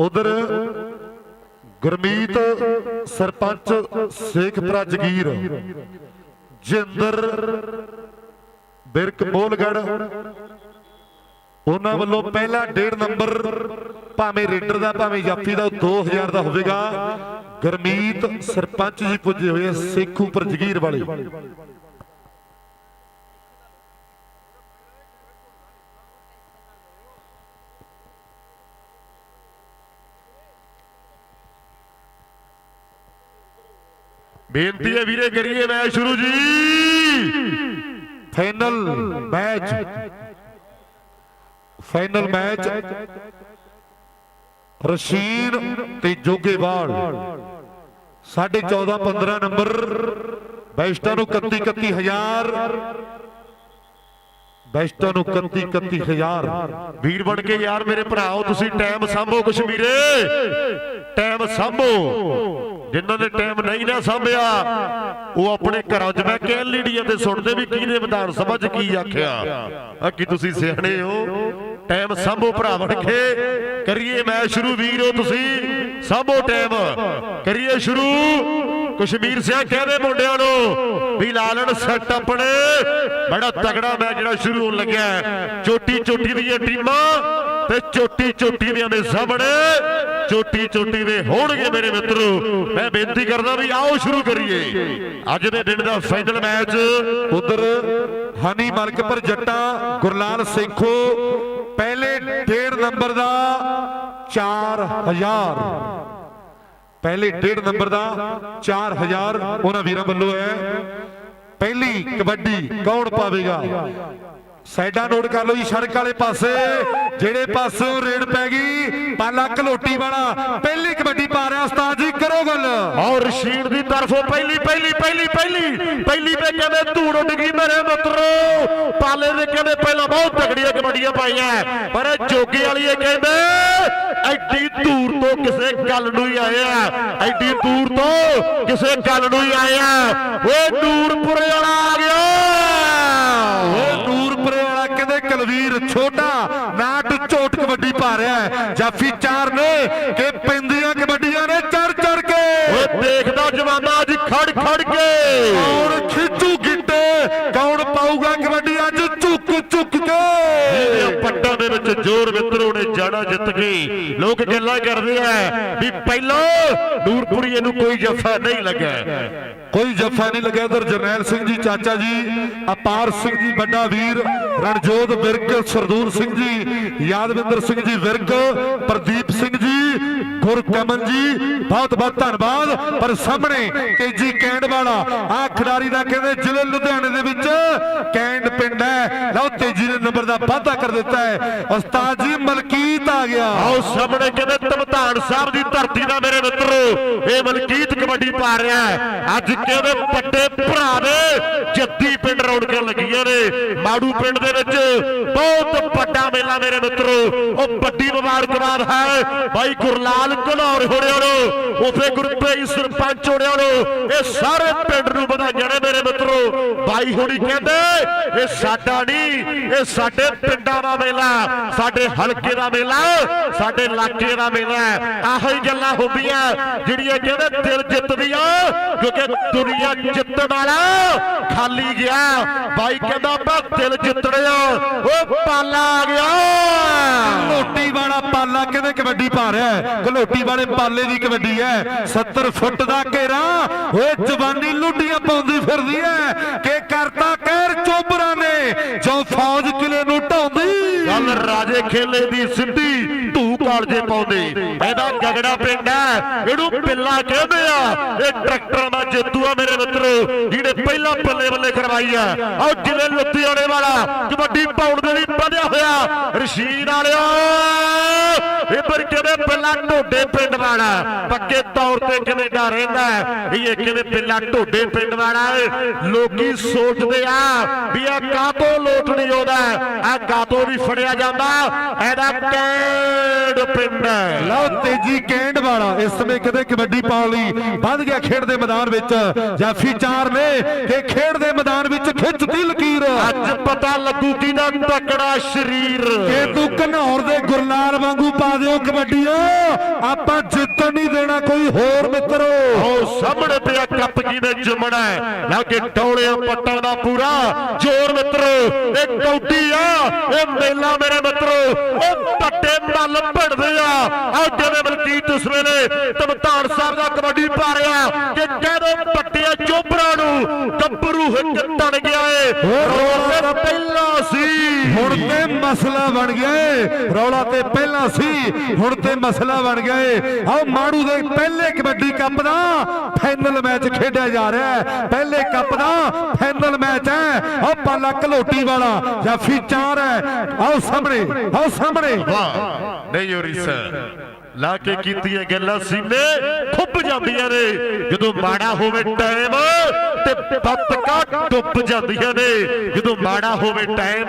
ਉਧਰ ਗੁਰਮੀਤ ਸਰਪੰਚ ਸੇਖਪੁਰਾ ਜਗੀਰ ਜਿੰਦਰ ਬਿਰਕ ਮੋਲਗੜ, ਉਹਨਾਂ ਵੱਲੋਂ ਪਹਿਲਾ ਡੇਢ ਨੰਬਰ, ਭਾਵੇਂ ਰੇਡਰ ਦਾ, ਭਾਵੇਂ ਜਾਫੀ ਦਾ ਉਹ 2000 ਦਾ ਹੋਵੇਗਾ। ਗੁਰਮੀਤ ਸਰਪੰਚ ਜੀ ਪੁੱਜੇ ਹੋਏ ਆ ਸੇਖੂਪੁਰ ਜਗੀਰ ਵਾਲੇ। ਬੇਨਤੀ ਹੈ ਵੀਰੇ, ਕਰੀਏ ਮੈਚ ਸ਼ੁਰੂ ਜੀ। Final match. Final match. Rashid ਤੇ ਜੋਗੇਵਾਲ। 14.5 15 ਨੰਬਰ। ਬੈਸਟਾਂ ਨੂੰ 31 31000 ਬੈਸਟਾਂ ਨੂੰ 31 31000 ਵੀਰ ਬਣ ਕੇ ਯਾਰ ਮੇਰੇ ਭਰਾਓ, ਤੁਸੀਂ ਟਾਈਮ ਸਾਂਭੋ ਕਸ਼ਮੀਰੇ। ਟਾਈਮ ਸਾਂਭੋ। ਜਿਨ੍ਹਾਂ ਨੇ ਟਾਈਮ ਨਹੀਂ ਨਾ ਸਾਂਭਿਆ, ਉਹ ਆਪਣੇ ਘਰਾਂ 'ਚ ਬਹਿ ਕੇ ਐਲਈਡੀਆਂ ਤੇ ਸੁਣਦੇ ਵੀ ਕਿਹਨੇ ਵਿਧਾਨ ਸਭਾ 'ਚ ਕੀ ਆਖਿਆ? ਆ ਕੀ ਤੁਸੀਂ ਸਿਆਣੇ ਹੋ? ਟਾਈਮ ਸਾਂਭੋ ਭਰਾ ਵੜ ਕੇ ਕਰੀਏ ਮੈਂ ਸ਼ੁਰੂ ਵੀਰੋ ਤੁਸੀਂ। ਸਾਂਭੋ ਟਾਈਮ ਕਰੀਏ ਸ਼ੁਰੂ। ਕਸ਼ਮੀਰ ਸਿਆ ਕਹਿੰਦੇ ਮੁੰਡਿਆਂ ਨੂੰ ਵੀ ਲਾ ਲੈਣ ਆਪਣੇ। ਬੜਾ ਤਗੜਾ ਮੈਚ ਜਿਹੜਾ ਸ਼ੁਰੂ ਹੋਣ ਲੱਗਿਆ ਚੋਟੀ ਚੋਟੀ ਦੀਆਂ ਟੀਮਾਂ ਤੇ ਚੋਟੀ ਚੋਟੀ ਦੀਆਂ ਦੇ ਸਾਹਮਣੇ। ਚੋਟੀ ਚੋਟੀ ਦੇ ਹੋਣਗੇ ਮੇਰੇ ਮਿੱਤਰੋ। ਮੈਂ ਬੇਨਤੀ ਕਰਦਾ ਵੀ ਆਓ ਸ਼ੁਰੂ ਕਰੀਏ। ਅੱਜ ਦੇ ਦਿਨ ਦਾ ਫਾਈਨਲ ਮੈਚ ਉਧਰ ਹਨੀ ਮਲਕਪੁਰ ਜੱਟਾ ਗੁਰਲਾਲ ਸੇਖੋ। ਪਹਿਲੇ ਡੇਢ ਨੰਬਰ ਦਾ 4000 ਪਹਿਲੇ ਡੇਢ ਨੰਬਰ ਦਾ 4000 ਉਹਨਾਂ ਵੀਰਾਂ ਵੱਲੋਂ ਹੈ। ਪਹਿਲੀ ਕਬੱਡੀ ਕੌਣ ਪਾਵੇਗਾ? ਸਾਈਡਾਂ ਨੋਟ ਕਰ ਲਓ ਜੀ, ਸੜਕ ਵਾਲੇ ਪਾਸੇ। ਜਿਹੜੇ ਪਾਸੋਂ ਰੇਡ ਪੈ ਗਈ, ਪਾਲਾ ਘਲੋਟੀ ਵਾਲਾ। ਪਹਿਲੀ ਕਬੱਡੀ ਪਾ ਰਿਹਾ ਉਸਤਾਦ ਜੀ, ਕਰੋ ਗੱਲ। ਔਰ ਰਸ਼ੀਦ ਦੀ ਤਰਫੋਂ ਪਹਿਲੀ ਪਹਿਲੀ ਪਹਿਲੀ ਪਹਿਲੀ। ਪਹਿਲੀ ਤੇ ਕਹਿੰਦੇ ਧੂੜ ਉੱਡ ਗਈ ਮੇਰੇ ਮਿੱਤਰੋ। ਪਾਲੇ ਦੇ ਕਹਿੰਦੇ ਪਹਿਲਾਂ ਬਹੁਤ ਤਗੜੀਆਂ ਕਬੱਡੀਆਂ ਪਾਈਆਂ। ਪਰ ਇਹ ਜੋਗੀ ਵਾਲੀ ਇਹ ਕਹਿੰਦੇ ਐਡੀ ਦੂਰ ਤੋਂ ਕਿਸੇ ਗੱਲ ਨੂੰ ਹੀ ਆਏ ਆ। ਐਡੀ ਦੂਰ ਤੋਂ ਕਿਸੇ ਗੱਲ ਨੂੰ ਹੀ ਆਏ ਆ। ਓਏ ਨੂਰਪੁਰ ਵਾਲਾ ਆ ਗਿਆ। ਓਏ ਨੂਰਪੁਰੇ ਵਾਲਾ ਕਹਿੰਦੇ ਕਲਵੀਰ ਛੋਟਾ ਨਾਟ ਝੋਟ ਕਬੱਡੀ ਪਾ ਰਿਹਾ ਹੈ। ਜਾਫੀ ਚਾਰ ਨੇ ਕਿ ਪਿੰਦੀਆਂ ਕਬੱਡੀਆਂ ਨੇ ਚੜ ਚੜ ਕੇ। ਓਏ ਦੇਖਦਾ ਜਵਾਨਾ ਅੱਜ ਖੜ ਖੜ ਕੇ। ਕੌਣ ਖਿੱਚੂ ਗਿੱਟੇ ਕੌਣ ਪਾਊਗਾ ਕਬੱਡੀ? ਝੁੱਕ ਕੇ ਇਹਦੇ ਪੱਟਾਂ ਦੇ ਵਿੱਚ ਜ਼ੋਰ ਮਿੱਤਰੋ ਨੇ ਜਾਣਾ ਜਿੱਤ ਗਈ। ਲੋਕ ਗੱਲਾਂ ਕਰਦੇ ਆ ਵੀ ਪਹਿਲਾਂ ਨੂਰਪੁਰੀਏ ਨੂੰ ਕੋਈ ਜੱਫਾ ਨਹੀਂ ਲੱਗਾ ਕੋਈ ਜੱਫਾ ਨਹੀਂ ਲੱਗਿਆ। ਉਧਰ ਜਰਨੈਲ ਸਿੰਘ ਜੀ ਚਾਚਾ ਜੀ ਅਪਾਰ ਸਿੰਘ ਜੀ ਵੱਡਾ ਵੀਰ ਰਣਜੋਤ ਵਿਰਕ ਸਰਦੂਰ ਸਿੰਘ ਜੀ ਯਾਦਵਿੰਦਰ ਸਿੰਘ ਜੀ ਵਿਰਕ ਪ੍ਰਦੀਪ ਸਿੰਘ ਜੀ ਗੁਰਕਮਨ ਜੀ, ਬਹੁਤ ਬਹੁਤ ਧੰਨਵਾਦ। ਪਰ ਸਾਹਮਣੇ ਤੇਜੀ ਕੈਂਡ ਵਾਲਾ ਆ ਖਿਡਾਰੀ ਦਾ ਕਹਿੰਦੇ ਜ਼ਿਲ੍ਹੇ ਲੁਧਿਆਣੇ ਦੇ ਵਿੱਚ ਕੈਂਡ ਪਿੰਡ ਹੈ। ਲਓ, ਤੇਜੀ ਨੇ ਨੰਬਰ ਦਾ ਵਾਧਾ ਕਰ ਦਿੱਤਾ ਹੈ। ਉਸਤਾਦ ਜੀ, ਮਲਕੀਤ ਆ ਗਿਆ। ਆਓ, ਸਾਹਮਣੇ ਕਹਿੰਦੇ ਤਮਤਾਨ ਸਾਹਿਬ ਦੀ ਧਰਤੀ ਦਾ ਮੇਰੇ ਮਿੱਤਰੋ, ਇਹ ਮਲਕੀਤ ਕਬੱਡੀ ਪਾ ਰਿਹਾ ਹੈ। ਅੱਜ ਕਹਿੰਦੇ ਪੱਟੇ ਭਰਾ ਦੇ ਜੱਦੀ ਪਿੰਡ ਰੌਣਕਾਂ ਲੱਗੀਆਂ ਨੇ। ਮਾੜੂ ਪਿੰਡ ਦੇ ਵਿੱਚ ਬਹੁਤ ਵੱਡਾ ਮੇਲਾ ਮੇਰੇ ਮਿੱਤਰੋ। ਉਹ ਵੱਡੀ ਮੁਬਾਰਕਬਾਦ ਹੈ। ਭਾਈ ਗੁਰਲਾਲ ਘਨੌਰ ਹੋਣਿਆਂ ਨੂੰ। ਉਥੇ ਗੁਰਪ੍ਰੀਤ ਸਰਪੰਚ ਹੋਣਿਆਂ ਨੂੰ। ਇਹ ਸਾਰੇ ਪਿੰਡ ਨੂੰ ਵਧਾਈਆਂ ਨੇ ਮੇਰੇ ਮਿੱਤਰੋ। ਬਾਈ ਹੋਣੀ ਕਹਿੰਦੇ, ਇਹ ਸਾਡਾ ਨਹੀਂ, ਇਹ ਸਾਡੇ ਪਿੰਡਾਂ ਦਾ ਮੇਲਾ, ਸਾਡੇ ਹਲਕੇ ਦਾ ਮੇਲਾ, ਸਾਡੇ ਇਲਾਕੇ ਦਾ ਮੇਲਾ। ਆਹੋ ਹੀ ਗੱਲਾਂ ਹੁੰਦੀਆਂ, ਜਿਹੜੀਆਂ ਕਹਿੰਦੇ ਦਿਲ ਜਿੱਤਦੀਆਂ, ਕਿਉਂਕਿ ਦੁਨੀਆ ਜਿੱਤਣ ਵਾਲਾ ਖਾਲੀ ਗਿਆ। ਬਾਈ ਕਹਿੰਦਾ, ਆਪਾਂ ਦਿਲ ਜਿੱਤਣਿਆ ਉਹ ਪਾਲਾ ਆ ਗਿਆ। ਘਲੋਟੀ ਵਾਲਾ ਪਾਲਾ ਕਹਿੰਦੇ ਕਬੱਡੀ ਪਾ ਰਿਹਾ ਹੈ ਵਾਲੇ ਪਾਲੇ ਦੀ ਕਬੱਡੀ ਹੈ। 70 ਫੁੱਟ ਦਾ ਘੇਰਾ। ਓਏ ਜਵਾਨੀ ਲੁੱਡੀਆਂ ਪਾਉਂਦੀ ਫਿਰਦੀ ਹੈ। ਕਿ ਕਰਤਾ ਕਹਿਰ ਚੋਬਰਾਂ ਨੇ। ਜੋ ਫੌਜ ਕਿਲੇ ਨੂੰ ਢਾਉਂਦੀ। ਗੱਲ ਰਾਜੇ ਖੇਲੇ ਦੀ ਸਿੱਧੀ ਧੂ ਕਾਲਜੇ ਪਾਉਂਦੇ। ਇਹਦਾ ਗਗੜਾ ਪਿੰਡ ਹੈ। ਇਹਨੂੰ ਪਿੱਲਾ ਕਹਿੰਦੇ ਆ। ਇਹ ਟਰੈਕਟਰ ਦਾ ਜੇਤੂ ਆ ਮੇਰੇ ਮਿੱਤਰੋ ਜਿਹੜੇ ਪਹਿਲਾਂ ਬੱਲੇ ਬੱਲੇ ਕਰਵਾਈ ਆ। ਆਹ ਜ਼ਿਲ੍ਹੇ ਲੁਧਿਆਣੇ ਵਾਲਾ ਕਬੱਡੀ ਪਾਉਣ ਦੇ ਲਈ ਵਧਿਆ ਹੋਇਆ। ਰਸ਼ੀਦ ਵਾਲਿਆ ਇੱਧਰ ਕਿਵੇਂ ਪਹਿਲਾਂ ਢੋਡੇ ਪਿੰਡ ਵਾਲਾ? ਪੱਕੇ ਤੌਰ ਤੇ ਕੈਨੇਡਾ ਰਹਿੰਦਾ ਵੀ ਇਹ ਕਿਵੇਂ ਪਹਿਲਾਂ ਢੋਡੇ ਪਿੰਡ ਵਾਲਾ। ਲੋਕੀ ਸੋਚਦੇ ਆ ਵੀ ਇਹ ਕਾਤੋਂ ਲੋਟ ਨਹੀਂ ਆਉਂਦਾ। ਆ ਕਾਤੋਂ ਵੀ ਫੜਿਆ ਜਾਂਦਾ। ਇਹਦਾ ਕੈਂਡ ਪਿੰਡ ਲਓ ਤੇਜੀ ਕੈਂਡ ਵਾਲਾ। ਇਸ ਸਮੇਂ ਕਦੇ ਕਬੱਡੀ ਪਾਉਣ ਲਈ ਵੱਧ ਗਿਆ ਖੇਡ ਦੇ ਮੈਦਾਨ ਵਿੱਚ। ਜਾਫੀ ਚਾਰ ਨੇ ਕਿ ਖੇਡ ਦੇ ਮੈਦਾਨ ਵਿੱਚ ਖਿੱਚਦੀ ਲਕੀਰ। ਅੱਜ ਪਤਾ ਲੱਗੂ ਕਿਹਦਾ ਤਕੜਾ ਸਰੀਰ। ਕਿ ਤੂੰ ਘਨੌਰ ਦੇ ਗੁਰਲਾਲ ਵਾਂਗੂ ਪਾ ਦਿਓ ਕਬੱਡੀਆਂ ਆਪਾਂ ਜਿੱਤਣ ਨਹੀਂ ਦੇਣਾ ਕੋਈ ਹੋਰ ਮਿੱਤਰੋ। ਉਹ ਸਾਹਮਣੇ ਪਿਆ ਕੱਪ ਕੀ ਨੇ ਜੁਮਣਾ ਲਾ ਕੇ ਟੌਲਿਆਂ ਪੱਟਾਂ ਦਾ ਪੂਰਾ। ਜੋਰ ਮਿੱਤਰੋ ਇਹ ਕੌਡੀ ਆ। ਇਹ ਮੇਲਾ ਮੇਰੇ ਮਿੱਤਰੋ ਉਹ ਪੱਟੇ ਮੱਲ ਭੜਦੇ ਆ। ਆ ਜਿਵੇਂ ਮਲਕੀਤ ਉਸ ਵੇਲੇ ਤਮਤਾਨ ਸਾਹਿਬ ਦਾ ਕਬੱਡੀ ਪਾ ਰਿਹਾ ਕਿ ਕਹਦੇ ਪੱਟਿਆ ਚੋਬਰਾਂ ਨੂੰ ਗੱਭਰੂ ਹਿੱਕ ਤਣ ਗਿਆ ਏ। ਰੋਲ ਤੇ ਪਹਿਲਾਂ ਸੀ। ਹੁਣ ਤੇ ਮਸਲਾ ਬਣ ਗਿਆ ਏ। ਰੌਲਾ ਤੇ ਪਹਿਲਾਂ ਸੀ। ਹੁਣ ਤੇ ਮਸਲਾ ਬਣ ਗਿਆ ਏ। ਆਹ ਮਾੜੂ ਦੇ ਪਹਿਲੇ ਕਬੱਡੀ ਕੱਪ ਦਾ ਫਾਈਨਲ ਮੈਚ ਖੇਡਿਆ ਜਾ ਰਿਹਾ ਹੈ। ਪਹਿਲੇ ਕੱਪ ਦਾ ਫਾਈਨਲ ਮੈਚ ਹੈ। ਆਹ ਪਾਲਾ ਘਲੋਟੀ ਵਾਲਾ ਜਾਫੀ ਚਾਰ ਹੈ। ਆਓ ਸਾਹਮਣੇ ਆਓ ਸਾਹਮਣੇ। ਵਾਹ, ਨਹੀਂ ਹੋਰੀ ਸਰ। ਲਾ ਕੇ ਕੀਤੀਆਂ ਗੱਲਾਂ ਸੀਨੇ, ਖੁੱਬ ਜਾਂਦੀਆਂ ਨੇ। ਜਦੋਂ ਮਾੜਾ ਹੋਵੇ ਟਾਈਮ ਤੇ ਬੱਤਕਾਂ ਡੁੱਬ ਜਾਂਦੀਆਂ ਨੇ। ਜਦੋਂ ਮਾੜਾ ਹੋਵੇ ਟਾਈਮ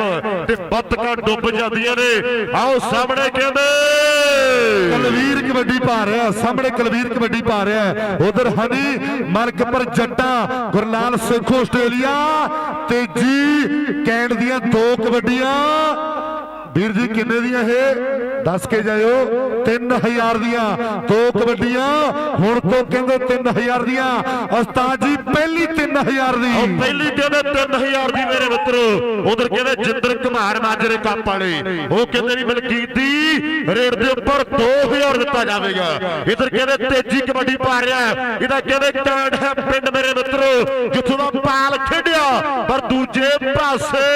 ਤੇ ਬੱਤਕਾਂ ਡੁੱਬ ਜਾਂਦੀਆਂ ਨੇ। ਆਓ ਸਾਹਮਣੇ ਕਹਿੰਦੇ, ਕਲਵੀਰ ਕਬੱਡੀ ਪਾ ਰਿਹਾ, ਸਾਹਮਣੇ ਕਲਵੀਰ ਕਬੱਡੀ ਪਾ ਰਿਹਾ ਉਧਰ ਹਨੀ, ਮਲਕਪੁਰ ਜੱਟਾ ਗੁਰਲਾਲ ਸਿੰਘ ਆਸਟ੍ਰੇਲੀਆ ਤੇਜੀ ਕੈਂਡ ਦੀਆਂ ਦੋ ਕਬੱਡੀਆਂ। ਵੀਰ ਜੀ, ਕਿੰਨੇ ਦੀਆਂ ਇਹ? ਦੱਸ ਕੇ ਜਾਇਓ। 3000 ਦੀਆਂ। ਦੋ ਕਬੱਡੀਆਂ, ਹੁਣ ਤੋਂ ਕਹਿੰਦੇ 3000 ਦੀਆਂ। ਉਸਤਾਦ ਜੀ, ਪਹਿਲੀ 3000 ਦੀ। ਉਹ ਪਹਿਲੀ ਕਹਿੰਦੇ 3000 ਦੀ ਮੇਰੇ ਮਿੱਤਰੋ। ਉਧਰ ਕਹਿੰਦੇ ਜਿੰਦਰ ਕੁਮਾਰ ਮਾਜਰੇ ਕੱਪ ਵਾਲੇ। ਉਹ ਕਹਿੰਦੇ ਨਹੀਂ ਮਲਕੀਤ ਦੀ ਰੇਟ ਦੇ ਉੱਪਰ 2000 ਦਿੱਤਾ ਜਾਵੇਗਾ। ਇਧਰ ਕਹਿੰਦੇ ਤੇਜੀ ਕਬੱਡੀ ਪਾ ਰਿਹਾ ਇਹਦਾ ਕਹਿੰਦੇ ਕਾਂਡ ਹੈ ਪਿੰਡ ਮੇਰੇ ਮਿੱਤਰੋ। ਜਿੱਥੋਂ ਦਾ ਪਾਲ ਖੇਡਿਆ। ਪਰ ਦੂਜੇ ਪਾਸੇ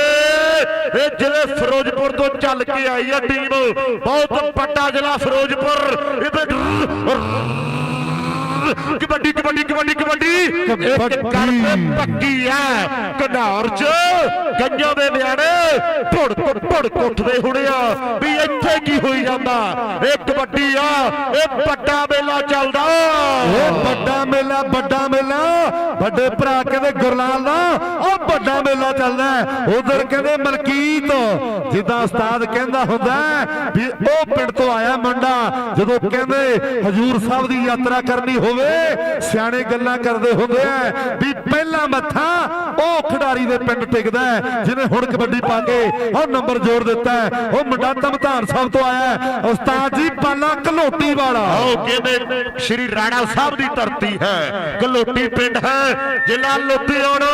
ਇਹ ਜ਼ਿਲ੍ਹੇ ਫਿਰੋਜ਼ਪੁਰ ਤੋਂ ਚੱਲ ਕੇ ਆਈ ਹੈ ਟੀਮ। ਬਹੁਤ ਵੱਡਾ ਜ਼ਿਲ੍ਹਾ ਫਿਰੋਜ਼ਪੁਰ। ਇਹਦੇ ਕਬੱਡੀ ਕਬੱਡੀ ਕਬੱਡੀ ਕਬੱਡੀ। ਇੱਕ। ਕਰਤੇ ਪੱਕੀ ਐ ਕਨਾਰ ਚ ਗੰਜਾਂ ਦੇ ਨਿਆਣੇ ਭੁੜ ਭੁੜ ਕੁੱਟਦੇ ਹੁਣੇ ਆ ਵੀ ਇੱਥੇ ਕੀ ਹੋਈ ਜਾਂਦਾ। ਇਹ ਕਬੱਡੀ ਆ ਇਹ ਵੱਡਾ ਮੇਲਾ ਚੱਲਦਾ। ਉਹ ਵੱਡਾ ਮੇਲਾ ਵੱਡਾ ਮੇਲਾ। ਵੱਡੇ ਭਰਾ ਕਹਿੰਦੇ ਗੁਰਲਾਲ ਦਾ ਵੱਡਾ ਮੇਲਾ ਚੱਲਦਾ ਉਧਰ ਕਹਿੰਦੇ ਮਲਕੀਤ, ਜਿੱਦਾਂ ਉਸਤਾਦ ਕਹਿੰਦਾ ਹੁੰਦਾ ਵੀ ਉਹ ਪਿੰਡ ਤੋਂ ਆਇਆ ਮੁੰਡਾ, ਜਦੋਂ ਕਹਿੰਦੇ ਹਜੂਰ ਸਾਹਿਬ ਦੀ ਯਾਤਰਾ ਕਰਨੀ ਹੋਵੇ, ਸਿਆਣੇ ਗੱਲਾਂ ਕਰਦੇ ਹੁੰਦੇ ਆ ਵੀ ਪਹਿਲਾ ਮੱਥਾ ਉਹ ਖਿਡਾਰੀ ਦੇ ਪਿੰਡ ਟਿਕਦਾ ਜਿਹਨੇ ਹੁਣ ਕਬੱਡੀ ਪਾ ਕੇ ਉਹ ਨੰਬਰ ਜੋੜ ਦਿੱਤਾ ਉਹ ਮੁੰਡਾ ਧਮਧਾਨ ਸਾਹਿਬ ਤੋਂ ਆਇਆ ਉਸਤਾਦ ਜੀ, ਪਾਲਾ ਘਲੋਟੀ ਵਾਲਾ। ਆਓ ਕਹਿੰਦੇ ਸ਼੍ਰੀ ਰਾਣਾ ਸਾਹਿਬ ਦੀ ਧਰਤੀ ਹੈ। ਗਲੋਟੀ ਪਿੰਡ ਹੈ, ਜ਼ਿਲ੍ਹਾ ਲੁਧਿਆਣਾ।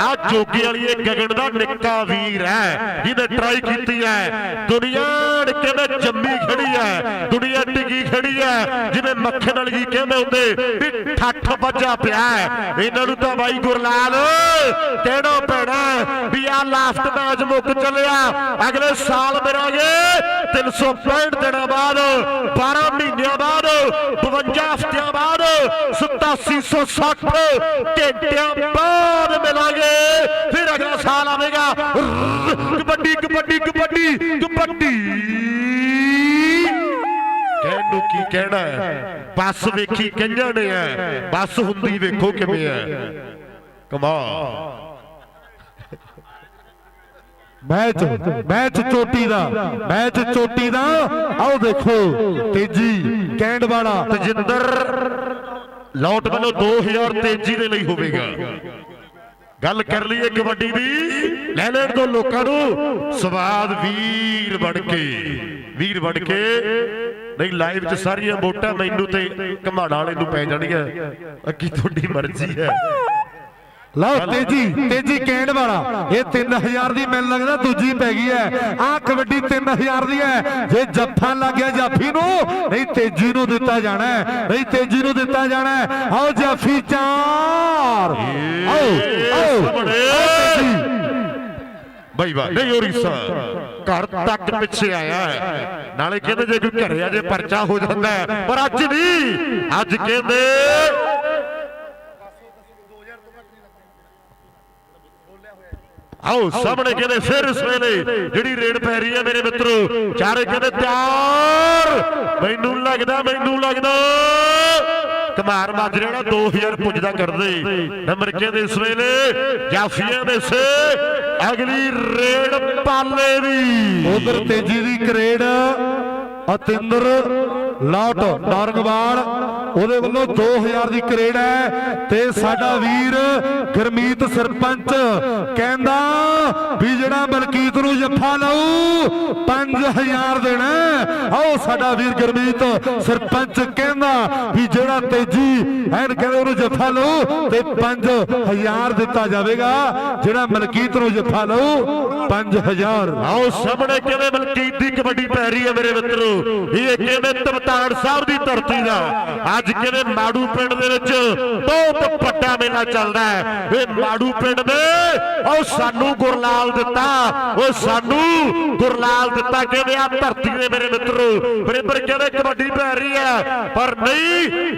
ਆ ਜੋਗੀ ਵਾਲੀ ਗਗਨ ਦਾ ਨਿੱਕਾ ਵੀਰ ਹੈ, ਜਿਹਨੇ ਟਰਾਈ ਕੀਤੀ ਹੈ। ਦੁਨੀਆ ਕਹਿੰਦੇ ਜੰਮੀ ਖੜੀ ਹੈ, ਦੁਨੀਆ ਟਿਕੀ ਖੜੀ ਹੈ ਜਿਵੇਂ ਮੱਖਣ ਵਾਲੀ ਕਹਿੰਦੇ ਹੁੰਦੇ ਵੀ ਠੱਠ ਵੱਜਾ ਪਿਆ ਇਹਨਾਂ ਨੂੰ ਤਾਂ ਬਾਈ ਗੁਰਲਾਲ ਕਹਿਣਾ ਪੈਣਾ ਵੀ ਆ ਲਾਸਟ ਮੈਚ ਮੁੱਕ ਚੱਲਿਆ। ਅਗਲੇ ਸਾਲ ਮਿਲਾਂਗੇ 365 ਦਿਨਾਂ ਬਾਅਦ 12 ਮਹੀਨਿਆਂ ਬਾਅਦ 52 ਹਫ਼ਤਿਆਂ ਬਾਅਦ 8760 ਘੰਟਿਆਂ ਬਾਅਦ ਮਿਲਾਂਗੇ। ਫਿਰ ਅਗਲਾ ਸਾਲ ਆਵੇਗਾ। ਕਬੱਡੀ ਕਬੱਡੀ ਕਬੱਡੀ ਕਬੱਡੀ। ਕਹਿਣ ਕੀ ਕਹਿਣਾ ਹੈ? ਬੱਸ ਵੇਖੀ ਕੰਜਾਂ ਨੇ ਹੈ। ਬੱਸ ਹੁੰਦੀ ਵੇਖੋ ਕਿਵੇਂ ਹੈ। ਕਮਾਲ। ਮੈਚ ਮੈਚ ਚੋਟੀ ਦਾ, ਮੈਚ ਚੋਟੀ ਦਾ। ਆਓ ਦੇਖੋ, ਤੇਜੀ ਕੈਂਡ ਵਾਲਾ ਤਜਿੰਦਰ। ਲੌਟ ਵੱਲੋਂ 2000 ਤੇਜੀ ਦੇ ਲਈ ਹੋਵੇਗਾ। ਗੱਲ ਕਰ ਲਈਏ ਕਬੱਡੀ ਦੀ। ਲੈ ਲੈਣ ਤੋਂ ਲੋਕਾਂ ਨੂੰ। ਸਵਾਦ ਵੀਰ ਬਣ ਕੇ। ਵੀਰ ਬਣ ਕੇ। ਨਹੀਂ ਲਾਈਵ 'ਚ ਸਾਰੀਆਂ ਵੋਟਾਂ ਮੈਨੂੰ ਤੇ ਘਮਾਣਾ ਵਾਲੇ ਨੂੰ ਪੈ ਜਾਣੀਆਂ ਅੱਗੀ ਤੁਹਾਡੀ ਮਰਜ਼ੀ ਹੈ। ਲਓ ਤੇਜੀ ਤੇਜੀ ਕੈਂਡ ਵਾਲਾ। ਇਹ 3000 ਦੀ ਮੈਨੂੰ ਲੱਗਦਾ ਦੂਜੀ ਪੈ ਗਈ ਹੈ। ਆਹ ਕਬੱਡੀ 3000 ਦੀ ਹੈ। ਜੇ ਜੱਫਾ ਲੱਗ ਗਿਆ ਜਾਫੀ ਨੂੰ ਨਹੀਂ ਤੇਜੀ ਨੂੰ ਦਿੱਤਾ ਜਾਣਾ ਨਹੀਂ ਤੇਜੀ ਨੂੰ ਦਿੱਤਾ ਜਾਣਾ ਆਓ ਜਾਫੀ ਚਾਰ। ਆਓ ਆਓ। ਬਈ ਬਾ ਨਹੀਂ ਹੋਰੀਸਾ ਘਰ ਤੱਕ ਪਿੱਛੇ ਆਇਆ ਹੈ। ਨਾਲੇ ਕਹਿੰਦੇ ਜੇ ਕੋਈ ਘਰੇ ਆ ਜੇ ਪਰਚਾ ਹੋ ਜਾਂਦਾ ਪਰ ਅੱਜ ਨਹੀਂ। ਅੱਜ ਕਹਿੰਦੇ ਆਓ, ਸਾਹਮਣੇ ਕਹਿੰਦੇ, ਫਿਰ ਇਸ ਵੇਲੇ ਜਿਹੜੀ ਰੇਡ ਪੈ ਰਹੀ ਹੈ ਮੇਰੇ ਮਿੱਤਰੋ, ਚਾਰੇ ਕਹਿੰਦੇ, ਤਿਆਰ! ਮੈਨੂੰ ਲੱਗਦਾ ਮੈਨੂੰ ਲੱਗਦਾ, ਕਮਾਰ ਮਾਜਰੇ ਵਾਲਾ 2000 ਪੁੱਜਦਾ ਕਰਦੇ। ਨੰਬਰ ਕਹਿੰਦੇ ਇਸ ਵੇਲੇ, ਜਾਫੀਆਂ ਦੇ ਸੇ, ਅਗਲੀ ਰੇਡ ਪਾਲੇ ਦੀ। ਉਧਰ ਤੇਜੀ ਦੀ ਕਰੇਡ ਅਤਿੰਦਰ ਲਾਟ ਨਾਰੰਗਵਾਲ, ਉਹਦੇ ਵੱਲੋਂ 2000 ਦੀ ਕਰੇਡ ਹੈ ਤੇ ਸਾਡਾ ਵੀਰ ਗਰਮੀਤ ਸਰਪੰਚ ਕਹਿੰਦਾ ਵੀ ਜਿਹੜਾ ਮਲਕੀਤ ਨੂੰ ਜੱਫਾ ਲਾਊ 5000 ਦੇਣਾ ਆਓ ਸਾਡਾ ਵੀਰ ਗਰਮੀਤ ਸਰਪੰਚ ਕਹਿੰਦਾ ਵੀ ਜਿਹੜਾ ਤੇਜੀ ਐਨ ਕਹਿੰਦੇ ਉਹਨੂੰ ਜੱਫਾ ਲਾਊ ਤੇ 5000 ਦਿੱਤਾ ਜਾਵੇਗਾ। ਜਿਹੜਾ ਮਲਕੀਤ ਨੂੰ ਜੱਫਾ ਲਾਊ 5000 ਆਓ ਸਾਹਮਣੇ ਕਿਵੇਂ ਮਲਕੀਤ ਦੀ ਕਬੱਡੀ ਪੈ ਰਹੀ ਹੈ ਮੇਰੇ ਮਿੱਤਰੋ? ਇਹ ਕਿਵੇਂ ਤਮਤਾਨ ਸਾਹਿਬ ਦੀ ਧਰਤੀ ਦਾ। ਅੱਜ ਕਿਵੇਂ ਮਾੜੂ ਪਿੰਡ ਦੇ ਵਿੱਚ ਬਹੁਤ ਵੱਡਾ ਮੇਲਾ ਚੱਲਦਾ ਹੈ। ਇਹ ਮਾੜੂ ਪਿੰਡ ਦੇ ਆਓ ਸਾਨੂੰ ਗੁਰਲਾਲ ਦਿੱਤਾ। ਉਹ ਸਾਨੂੰ ਗੁਰਲਾਲ ਦਿੱਤਾ ਕਹਿੰਦੇ ਆ ਧਰਤੀ ਦੇ ਮੇਰੇ ਮਿੱਤਰੋ। ਬਰਿੰਦਰ ਕਹਿੰਦੇ ਕਬੱਡੀ ਪੈ ਰਹੀ ਹੈ? ਪਰ ਨਹੀਂ।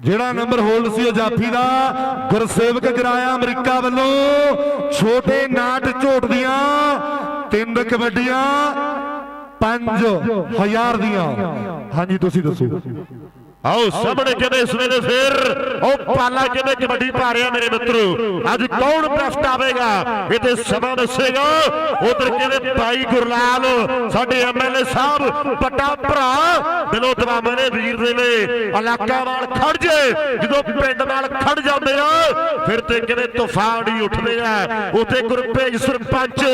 ਜਿਹੜਾ ਨੰਬਰ ਹੋਲਡ ਸੀ ਉਹ ਜਾਫੀ ਦਾ, ਗੁਰਸੇਵਕ ਗਰਾਇਆ ਅਮਰੀਕਾ ਵੱਲੋਂ ਛੋਟੇ ਨਾਟ ਝੋਟ ਦੀਆਂ ਤਿੰਨ ਕਬੱਡੀਆਂ 5000 ਦੀਆਂ। ਹਾਂਜੀ ਤੁਸੀਂ ਦੱਸੋ। ਆਓ ਸਾਹਮਣੇ ਕਹਿੰਦੇ ਇਸ ਵੇਲੇ ਫਿਰ ਉਹ ਪਾਲਾ ਕਹਿੰਦੇ ਕਬੱਡੀ ਪਾ ਰਿਹਾ ਮੇਰੇ ਮਿੱਤਰੋ। ਅੱਜ ਕੌਣ ਪ੍ਰੈਸਟ ਆਵੇਗਾ? ਇਹ ਤੇ ਸਮਾਂ ਦੱਸੇਗਾ। ਉਧਰ ਕਹਿੰਦੇ ਭਾਈ ਗੁਰਲਾਲ ਸਾਡੇ ਐਮਐਲਏ ਸਾਹਿਬ ਪੱਟਾ ਭਰਾ ਦਿਲੋਂ ਦਵਾਮੇ ਨੇ ਵੀਰ ਦੇ ਲਈ। ਇਲਾਕਾ ਨਾਲ ਖੜ ਜੇ ਜਦੋਂ ਪਿੰਡ ਨਾਲ ਖੜ ਜਾਂਦੇ ਆ ਫਿਰ ਤੇ ਕਹਿੰਦੇ ਤੂਫਾਨ ਹੀ ਉੱਠਦੇ ਆ। ਉਥੇ ਗੁਰਪੇਜ ਸਰਪੰਚ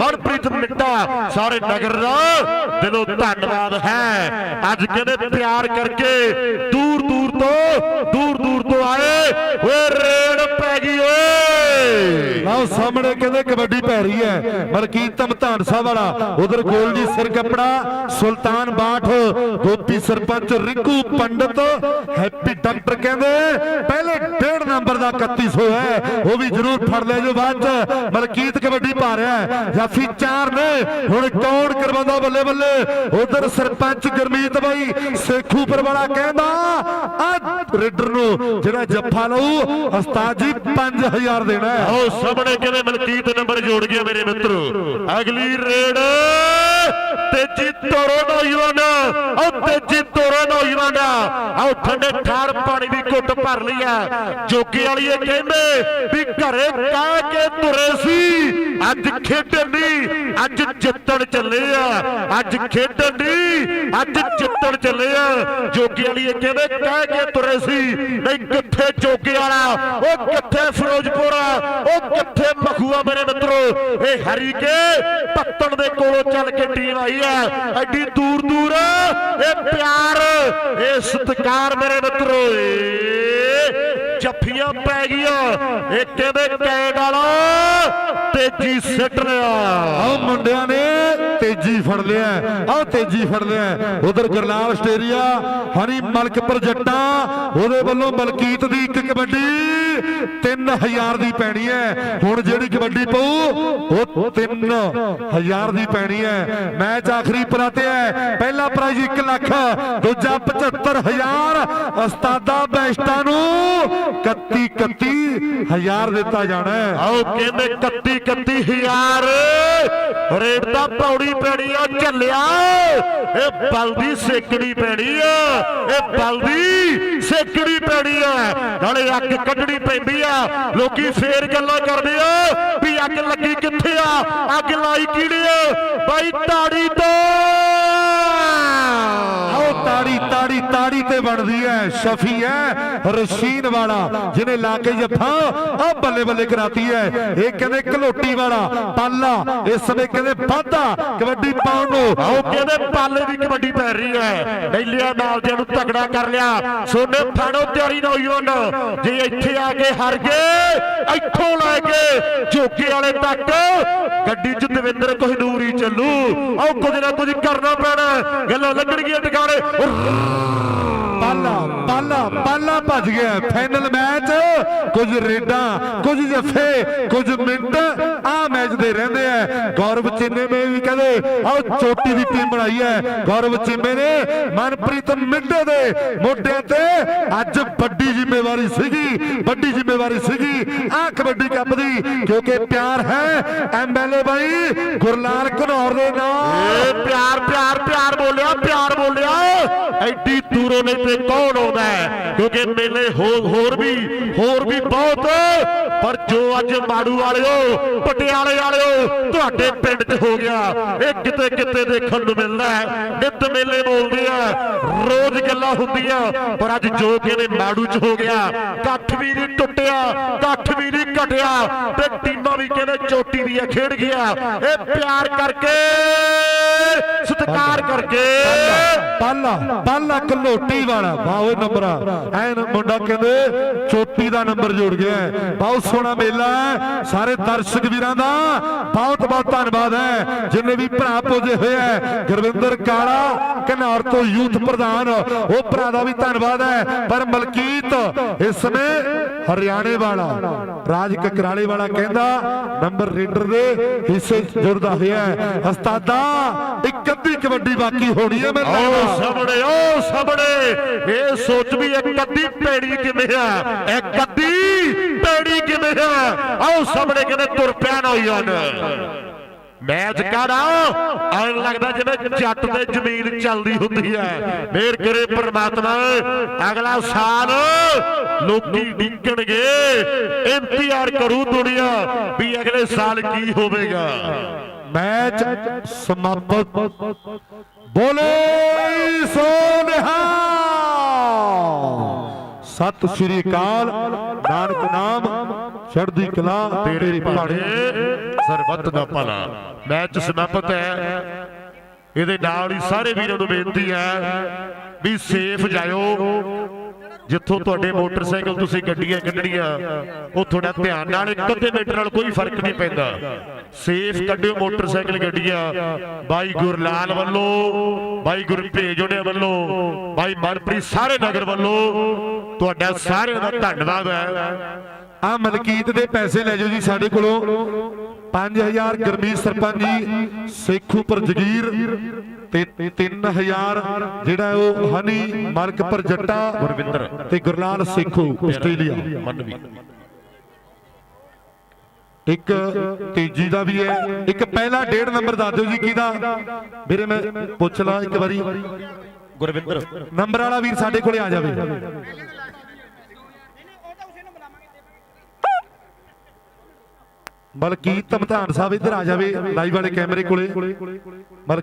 ਮਨਪ੍ਰੀਤ ਮਿੱਟਾ ਸਾਰੇ ਨਗਰ ਦਾ ਦਿਲੋਂ ਧੰਨਵਾਦ ਹੈ। ਅੱਜ ਕਹਿੰਦੇ ਪਿਆਰ ਕਰਕੇ ਦੂਰ ਦੂਰ ਤੋਂ ਦੂਰ ਦੂਰ ਤੋਂ ਆਏ ਓਏ ਰੇਡ ਪੈ ਗਈ ਓਏ। ਲਓ ਸਾਹਮਣੇ ਕਹਿੰਦੇ ਕਬੱਡੀ ਪੈ ਰਹੀ ਹੈ। ਮਲਕੀਤ ਧਮਧਾਨ ਸਾਹਿਬ ਵਾਲਾ। ਉਧਰ ਗੋਲਡੀ ਸਿਰ ਕੱਪੜਾ, ਸੁਲਤਾਨ ਬਾਠ, ਗੋਪੀ ਸਰਪੰਚ ਰਿੰਕੂ ਪੰਡਤ, ਹੈਪੀ ਡਾਕਟਰ ਕਹਿੰਦੇ, ਪਹਿਲੇ ਡੇਢ ਨੰਬਰ ਦਾ 3100 ਹੈ। ਉਹ ਵੀ ਜ਼ਰੂਰ ਫੜ ਲੈ ਜੋ ਬਾਅਦ ਚ ਮਲਕੀਤ ਕਬੱਡੀ ਪਾ ਰਿਹਾ ਹੈ। ਜਾਫੀ ਚਾਰ ਨੇ, ਹੁਣ ਕੌਣ ਕਰਵਾਉਂਦਾ ਬੱਲੇ ਬੱਲੇ। ਉਧਰ ਸਰਪੰਚ ਗਰਮੀਤ ਬਾਈ, ਸੇਖੂਪੁਰ ਵਾਲਾ ਕਹਿੰਦਾ, ਅੱਜ ਰੇਡਰ ਨੂੰ ਜਿਹੜਾ ਜੱਫਾ ਲਊ, ਉਸਤਾਦ ਜੀ 5000 ਦੇਣਾ ਹੈ। ਸਾਹਮਣੇ ਕਹਿੰਦੇ ਮਲਕੀਤ ਨੰਬਰ ਜੋੜ ਗਿਆ ਮੇਰੇ ਮਿੱਤਰੋ? ਅਗਲੀ ਰੇਡ ਤੇਜੀ ਤੋਰੋ ਨੌਜਵਾਨ ਆਓ ਤੇਜੀ ਤੋਰੋ ਨੌਜਵਾਨ। ਆਓ ਠੰਡੇ ਠਾਰ ਪਾਣੀ ਦੀ ਘੁੱਟ ਭਰ ਲਈ ਆ। ਜੋਗੀ ਵਾਲੀਏ ਕਹਿੰਦੇ ਵੀ ਘਰੇ ਕਹਿ ਕੇ ਤੁਰੇ ਸੀ, ਅੱਜ ਖੇਡਣ ਨਹੀਂ ਅੱਜ ਜਿੱਤਣ ਚੱਲੇ ਆ। ਅੱਜ ਖੇਡਣ ਨਹੀਂ ਅੱਜ ਜਿੱਤਣ ਚੱਲੇ ਆ। ਜੋਗੀ ਵਾਲੀਏ ਕਹਿੰਦੇ ਕਹਿ ਕੇ ਤੁਰੇ ਸੀ, ਨਹੀਂ ਕਿੱਥੇ ਜੋਗੀ ਵਾਲਾ, ਉਹ ਕਿੱਥੇ ਫਿਰੋਜ਼ਪੁਰ ਉਹ ਕਿੱਥੇ ਮਖੂਆ ਮੇਰੇ ਮਿੱਤਰੋ। ਇਹ ਹਰੀ ਕੇ ਪੱਤਣ ਦੇ ਕੋਲੋਂ ਚੱਲ ਕੇ ਟੀਮ ਆਈ ਹੈ। ਐਡੀ ਦੂਰ ਦੂਰ। ਇਹ ਪਿਆਰ ਇਹ ਸਤਿਕਾਰ ਮੇਰੇ ਮਿੱਤਰੋ। ਜੱਫੀਆਂ ਪੈ ਗਈਆਂ। ਇਹ ਕਹਿੰਦੇ ਕੈਡ ਵਾਲਾ ਤੇਜੀ ਸਿੱਟ ਲਿਆ। ਆਓ ਮੁੰਡਿਆਂ ਨੇ ਤੇਜੀ ਫੜ ਲਿਆ। ਆਓ ਤੇਜੀ ਫੜ ਲਿਆ। ਉਧਰ ਗੁਰਲਾਲ ਆਸਟ੍ਰੇਲੀਆ ਹਰੀ ਮਲਕਪੁਰ ਜੱਟਾਂ ਉਹਦੇ ਵੱਲੋਂ ਮਲਕੀਤ ਦੀ ਇੱਕ ਕਬੱਡੀ 3000 ਦੀ ਪੈਣੀ ਹੈ। ਹੁਣ ਜਿਹੜੀ ਕਬੱਡੀ ਪਊ, ਉਹ 3000 ਦੀ ਪੈਣੀ ਹੈ। ਮੈਚ ਆਖਰੀ ਪਰਾਤੇ ਹੈ। ਪਹਿਲਾ ਪ੍ਰਾਈਜ਼ 1 ਲੱਖ, ਦੂਜਾ 75000 ਉਸਤਾਦਾ ਬੈਸਟਾਂ ਨੂੰ 31 31000 ਦਿੱਤਾ ਜਾਣਾ ਆਓ ਕਹਿੰਦੇ 31 31000 ਰੇਟ ਤਾਂ ਪੌੜੀ ਪੈਣੀ ਆ, ਝੱਲਿਆ। ਇਹ ਬਲਦੀ ਸੇਕਣੀ ਪੈਣੀ ਆ। ਇਹ ਬਲਦੀ ਸੇਕਣੀ ਪੈਣੀ ਆ। ਨਾਲੇ ਅੱਗ ਕੱਢਣੀ ਪੈਂਦੀ ਆ। ਲੋਕੀ ਫੇਰ ਗੱਲਾਂ ਕਰਦੇ ਆ ਵੀ ਅੱਗ ਲੱਗੀ ਕਿੱਥੇ ਆ? ਅੱਗ ਲਾਈ ਕਿਹੜੇ ਆ ਸ਼ਫੀ ਹੈ ਰਸ਼ੀਨ ਵਾਲਾ, ਜਿਹਨੇ ਲਾ ਕੇ ਜੱਫਾ ਆ ਬੱਲੇ ਬੱਲੇ ਕਰਾਤੀ ਹੈ। ਇਹ ਕਹਿੰਦੇ ਘਲੋਟੀ ਵਾਲਾ, ਪਾਲਾ, ਇਸ ਸਮੇਂ ਕਹਿੰਦੇ ਵਾਧਾ ਕਬੱਡੀ ਪਾਉਣ ਨੂੰ। ਆਓ ਕਹਿੰਦੇ ਪਾਲੇ ਦੀ ਕਬੱਡੀ ਪੈ ਰਹੀ ਹੈ। ਡੈਲੀਆ ਨਾਲ ਦੇ ਨੂੰ ਤਗੜਾ ਕਰ ਲਿਆ। ਸੋਨੇ ਫਾੜੋ ਤਿਆਰੀ ਨੌਜਵਾਨ। ਜੇ ਇੱਥੇ ਆ ਕੇ ਹਰ ਗਏ, ਇੱਥੋਂ ਲੈ ਕੇ ਝੋਕੇ ਵਾਲੇ ਤੱਕ ਗੱਡੀ 'ਚ ਦਵਿੰਦਰ ਕੋਹਨੂਰੀ ਚੱਲੂ। ਆਓ ਕੁਝ ਨਾ ਕੁਝ ਕਰਨਾ ਪੈਣਾ। ਗੱਲਾਂ ਲੱਗਣਗੀਆਂ ਟਿਕਾਣੇ ਪਾਲਾ ਪਾਲਾ ਭੱਜ ਗਿਆ। ਫਾਈਨਲ ਮੈਚ ਕੁਝ ਰੇਡਾਂ ਕੁਝ ਜਫੇ ਕੁਝ ਮਿੰਟ ਆ ਮੈਚ ਦੇ ਰਹਿੰਦੇ ਆ। ਗੌਰਵ ਚੀਮੇ ਨੇ ਵੀ ਕਹਿੰਦੇ ਆਓ ਚੋਟੀ ਦੀ ਟੀਮ ਬਣਾਈ ਹੈ ਗੌਰਵ ਚੀਮੇ ਨੇ ਮਨਪ੍ਰੀਤ ਮਿੰਡੇ ਦੇ ਮੋਢਿਆਂ ਤੇ ਅੱਜ ਵੱਡੀ ਜ਼ਿੰਮੇਵਾਰੀ ਸੀਗੀ ਵੱਡੀ ਜ਼ਿੰਮੇਵਾਰੀ ਸੀਗੀ ਆ ਕਬੱਡੀ ਕੱਪ ਦੀ ਕਿਉਂਕਿ ਪਿਆਰ ਹੈ ਐਮਐਲਏ ਬਾਈ ਗੁਰਲਾਲ ਘਨੌਰ ਦੇ ਨਾਲ। ਪਿਆਰ ਪਿਆਰ ਪਿਆਰ ਬੋਲਿਆ ਪਿਆਰ ਬੋਲਿਆ। ਐਡੀ ਦੂਰੋਂ ਨਹੀਂ ਤੇ ਕੌਣ ਆਉਂਦਾ? ਹੈ ਕਿਉਂਕਿ ਮੇਲੇ ਹੋਰ ਵੀ ਹੋਰ ਵੀ ਬਹੁਤ ਪਰ ਜੋ ਅੱਜ ਮਾੜੂ ਵਾਲਿਓ, ਪਟਿਆਲੇ ਵਾਲਿਓ ਤੁਹਾਡੇ ਪਿੰਡ 'ਚ ਹੋ ਗਿਆ, ਇਹ ਕਿਤੇ ਕਿਤੇ ਦੇਖਣ ਨੂੰ ਮਿਲਦਾ ਹੈ, ਨਿੱਤ ਮੇਲੇ ਬੋਲਦੇ ਆ, ਰੋਜ਼ ਗੱਲਾਂ ਹੁੰਦੀਆਂ, ਪਰ ਅੱਜ ਜੋ ਕਹਿੰਦੇ ਮਾੜੂ 'ਚ ਹੋ ਗਿਆ, ਕੱਠ ਵੀ ਨਹੀਂ ਟੁੱਟਿਆ, ਕੱਠ ਵੀ ਨਹੀਂ ਘਟਿਆ, ਤੇ ਟੀਮਾਂ ਵੀ ਕਹਿੰਦੇ ਚੋਟੀ ਦੀਆਂ ਖੇਡ ਗਿਆ। ਇਹ ਪਿਆਰ ਕਰਕੇ, ਸਤਿਕਾਰ ਕਰਕੇ। ਪਾਲਾ ਪਾਲਾ ਕਲੋਟੀ ਵਾਲਾ, ਵਾਹ ਨੰਬਰ। ਐਨ ਮੁੰਡਾ ਕਹਿੰਦੇ, ਚੋਟੀ ਦਾ ਨੰਬਰ ਜੁੜ ਗਿਆ। ਹੈ। ਸੋਹਣਾ ਮੇਲਾ ਹੈ। ਸਾਰੇ ਦਰਸ਼ਕ ਵੀਰਾਂ ਦਾ ਬਹੁਤ ਬਹੁਤ ਧੰਨਵਾਦ ਹੈ। ਜਿੰਨੇ ਵੀ ਭਰਾ ਪੁੱਜੇ ਹੋਏ ਹੈ। ਗੁਰਵਿੰਦਰ ਕਾਲਾ ਘਨੌਰ ਤੋਂ ਯੂਥ ਪ੍ਰਧਾਨ, ਉਹ ਭਰਾ ਦਾ ਵੀ ਧੰਨਵਾਦ ਹੈ। ਪਰ ਮਲਕੀਤ, ਇਸ ਸਮੇਂ ਹਰਿਆਣੇ ਵਾਲਾ, ਰਾਜ ਕਕਰਾਲੇ ਵਾਲਾ ਕਹਿੰਦਾ, ਨੰਬਰ ਰੇਡਰ ਦੇ ਹਿੱਸੇ ਜੁੜਦਾ ਹੋਇਆ ਹੈ। ਉਸਤਾਦਾ, ਇੱਕ ਅੱਧੀ ਕਬੱਡੀ ਬਾਕੀ ਹੋਣੀ ਹੈ ਮੇਰੇ ਨਾਲ। ਸਾਹਮਣੇ ਓ ਸਾਹਮਣੇ। ਇਹ ਸੋਚ ਵੀ ਇੱਕ ਅੱਧੀ ਪੈੜੀ ਕਿਵੇਂ ਆ? ਇੱਕ ਅੱਧੀ ਆਓ ਸਾਹਮਣੇ ਕਿਤੇ ਤੁਰ ਪਿਆ ਨਾ ਹੋਈਆਂ ਮੈਚ ਕਾੜਾ ਐਂ ਲੱਗਦਾ ਜਿਵੇਂ ਜੱਟ ਤੇ ਜ਼ਮੀਨ ਚੱਲਦੀ ਹੁੰਦੀ ਹੈ। ਮੇਰ ਕਰੇ ਪ੍ਰਮਾਤਮਾ? ਅਗਲਾ ਸਾਲ ਲੋਕੀ ਡਿੱਗਣਗੇ। ਇੰਤਜ਼ਾਰ ਕਰੂ ਦੁਨੀਆ ਵੀ ਅਗਲੇ ਸਾਲ ਕੀ ਹੋਵੇਗਾ। ਮੈਚ ਸਮਾਪਤ। ਬੋਲੇ ਸੋ ਨਿਹਾਲ ਸਤਿ ਸ੍ਰੀ ਅਕਾਲ। ਨਾਨਕ ਨਾਮ, ਚੜ੍ਹਦੀ ਕਲਾ ਤੇਰੇ ਭਾਣੇ। ਸਰਬੱਤ ਦਾ ਭਲਾ। ਮੈਚ ਸਮਾਪਤ ਹੈ। ਇਹਦੇ ਨਾਲ ਹੀ ਸਾਰੇ ਵੀਰਾਂ ਨੂੰ ਬੇਨਤੀ ਹੈ ਵੀ ਸੇਫ ਜਾਇਓ। ਜਿੱਥੋਂ ਤੁਹਾਡੇ ਮੋਟਰਸਾਈਕਲ ਤੁਸੀਂ ਗੱਡੀਆਂ ਕੱਢਣੀਆਂ ਉਹ ਤੁਹਾਡਾ ਧਿਆਨ ਨਾਲ ਇੱਕ ਅੱਧੇ ਮੀਟਰ ਨਾਲ ਕੋਈ ਫ਼ਰਕ ਨਹੀਂ ਪੈਂਦਾ। ਸੇਫ ਕੱਢਿਓ ਮੋਟਰਸਾਈਕਲ ਗੱਡੀਆਂ। ਬਾਈ ਗੁਰਲਾਲ ਵੱਲੋਂ ਬਾਈ ਗੁਰਭੇਜ ਉਹਨੇ ਵੱਲੋਂ ਬਾਈ ਮਨਪ੍ਰੀਤ ਸਾਰੇ ਨਗਰ ਵੱਲੋਂ ਤੁਹਾਡਾ ਸਾਰਿਆਂ ਦਾ ਧੰਨਵਾਦ ਹੈ। ਆ ਮਲਕੀਤ ਦੇ ਪੈਸੇ ਲੈ ਜਾਓ ਜੀ ਸਾਡੇ ਕੋਲੋਂ। 5000 ਗਰਮੀਤ ਸਰਪੰਚ ਜੀ ਸੇਖੂਪੁਰ ਜਗੀਰ ਤੇ 3000 ਜਿਹੜਾ ਉਹ ਹਨੀ ਮਲਕਪੁਰ ਜੱਟਾ ਗੁਰਵਿੰਦਰ ਤੇ ਗੁਰਲਾਲ ਸੇਖੂ ਆਸਟ੍ਰੇਲੀਆ। ਇੱਕ ਤੇਜੀ ਦਾ ਵੀ ਹੈ। ਇੱਕ ਪਹਿਲਾ ਡੇਢ ਨੰਬਰ ਦੱਸ ਦਿਓ ਜੀ ਕਿਹਦਾ? ਵੀਰੇ ਮੈਂ ਪੁੱਛ ਲਾਂ ਇੱਕ ਵਾਰੀ। ਗੁਰਵਿੰਦਰ। ਨੰਬਰ ਵਾਲਾ ਵੀਰ ਸਾਡੇ ਕੋਲੇ ਆ ਜਾਵੇ। ਮਲਕੀਤ ਧਮਧਾਨ ਸਾਹਿਬ ਇੱਧਰ ਆ ਜਾਵੇ ਲਾਈਵ ਵਾਲੇ ਕੈਮਰੇ ਕੋਲੇ।